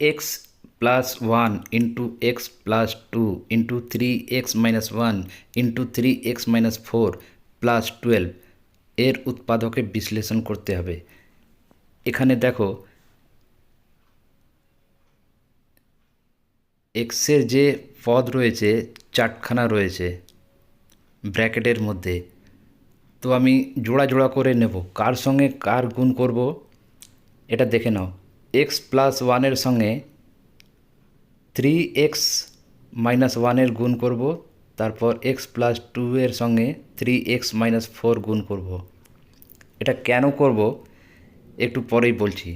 X plus one into X plus two into three X minus one into three X minus four plus twelve এর উৎপাদকে বিশ্লেষণ করতে হবে। এখানে দেখো এক্সের যে পদ রয়েছে, চারখানা রয়েছে ব্র্যাকেটের মধ্যে। তো আমি জোড়া জোড়া করে নেব। কার সঙ্গে কার গুণ করব? এটা দেখে নাও। এক্স প্লাস ওয়ানের সঙ্গে থ্রি এক্স মাইনাস ওয়ানের গুণ করব, তারপর এক্স প্লাস টু এর সঙ্গে থ্রি এক্স মাইনাস ফোর গুণ করব। এটা কেন করব? একটু পরেই বলছি।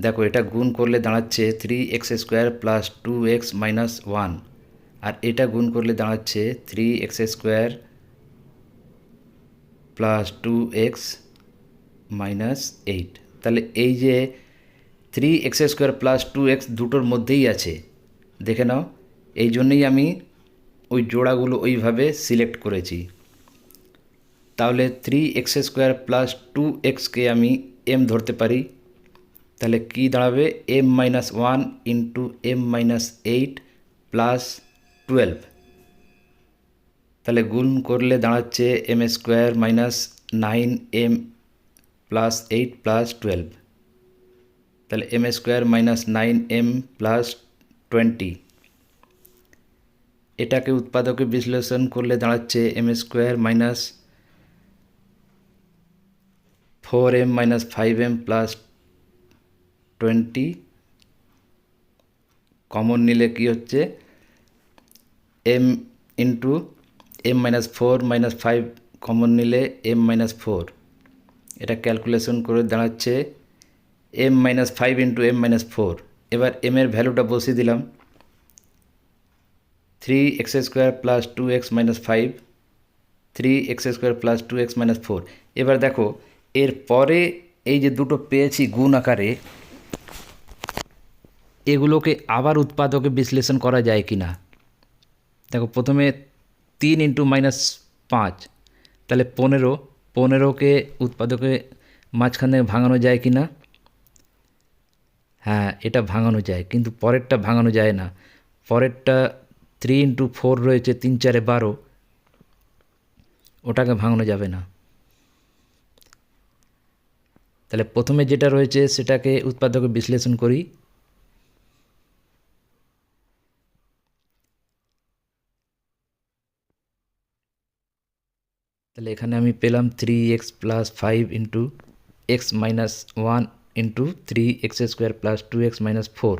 দেখো, এটা গুণ করলে দাঁড়াচ্ছে three X square plus two X minus one আর এটা গুণ করলে দাঁড়াচ্ছে three X square plus two X minus eight তাহলে এই যে three X square plus two X দুটোর মধ্যেই আছে। দেখে নাও, এই জন্যই আমি ওই জোড়াগুলো ওইভাবে সিলেক্ট করেছি। তাহলে three X square plus two এক্সকে আমি এম ধরতে পারি। তাহলে কি দাঁড়াবে? M minus one into M minus eight plus twelve তাহলে গুণ করলে দাঁড়াচ্ছে M square minus nine M plus eight plus twelve তাহলে M square minus nine M plus twenty এটাকে উৎপাদকে বিশ্লেষণ করলে দাঁড়াচ্ছে M square minus four M minus five M plus twenty common নিলে কি হচ্ছে? M into M minus four minus five common নিলে এম মাইনাস ফোর এটা ক্যালকুলেশন করে দাঁড়াচ্ছে M minus five into M minus four এবার এম এর ভ্যালুটা বসিয়ে দিলাম। Three X square plus two X minus five three X square plus two X minus four এবার দেখো, এর পরে এই যে দুটো পেয়েছি গুণ আকারে, এগুলোকে আবার উৎপাদকে বিশ্লেষণ করা যায় কি না দেখো, প্রথমে তিন ইন্টু মাইনাস পাঁচ, তাহলে পনেরো, পনেরোকে উৎপাদকে মাঝখানে ভাঙানো যায় কি না হ্যাঁ এটা ভাঙানো যায়, কিন্তু পরেরটা ভাঙানো যায় না। পরেরটা থ্রি ইন্টু ফোর রয়েছে, তিন চারে বারো। ওটাকে ভাঙানো যাবে না। তাহলে প্রথমে যেটা রয়েছে, সেটাকে উৎপাদকে বিশ্লেষণ করি। তাহলে এখানে আমি পেলাম three X plus five into X minus one into three X square plus two X minus four